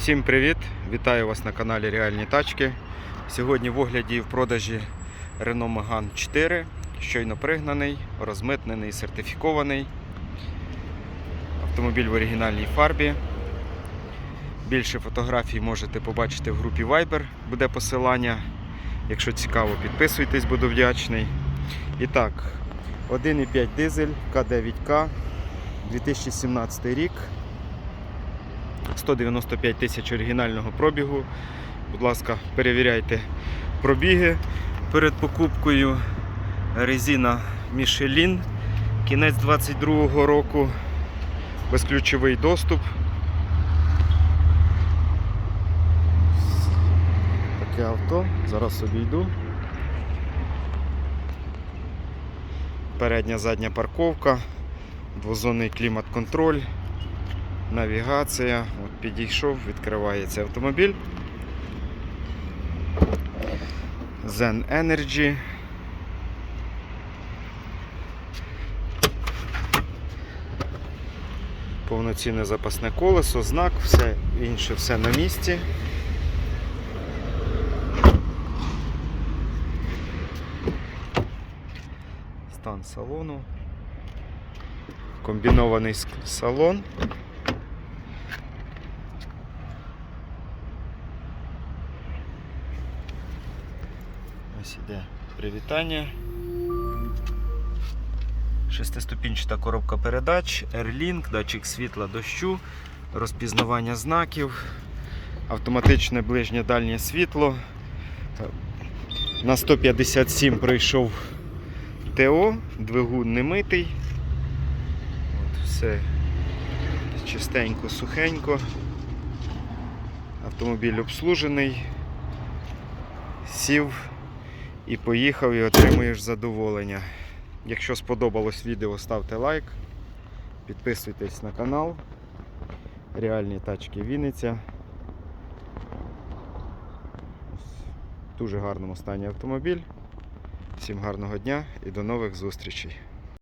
Всім привіт! Вітаю вас на каналі Реальні Тачки. Сьогодні в огляді і в продажі Renault Megane 4, щойно пригнаний, розмитнений, сертифікований. Автомобіль в оригінальній фарбі. Більше фотографій можете побачити в групі Viber, буде посилання. Якщо цікаво, підписуйтесь, буду вдячний. І так, 1,5 дизель К9К 2017 рік. 195 тисяч оригінального пробігу. Будь ласка, перевіряйте пробіги перед покупкою. Резина Michelin. Кінець 22-го року. Безключовий доступ. Таке авто. Зараз обійду. Передня задня парковка, двозонний клімат-контроль навігація. От підійшов, відкривається автомобіль. Zen Energy. Повноцінне запасне колесо, знак, все інше все на місці. Стан салону. Комбінований салон. Ось іде привітання. Шестиступінчата коробка передач, Airlink, датчик світла дощу, розпізнавання знаків, автоматичне ближнє дальнє світло. На 157 пройшов ТО, двигун не митий. От все чистенько, сухенько. Автомобіль обслужений. Сів і поїхав і отримуєш задоволення. Якщо сподобалось відео, ставте лайк, підписуйтесь на канал. Реальні тачки Вінниця. В дуже гарному стані автомобіль. Всім гарного дня і до нових зустрічей.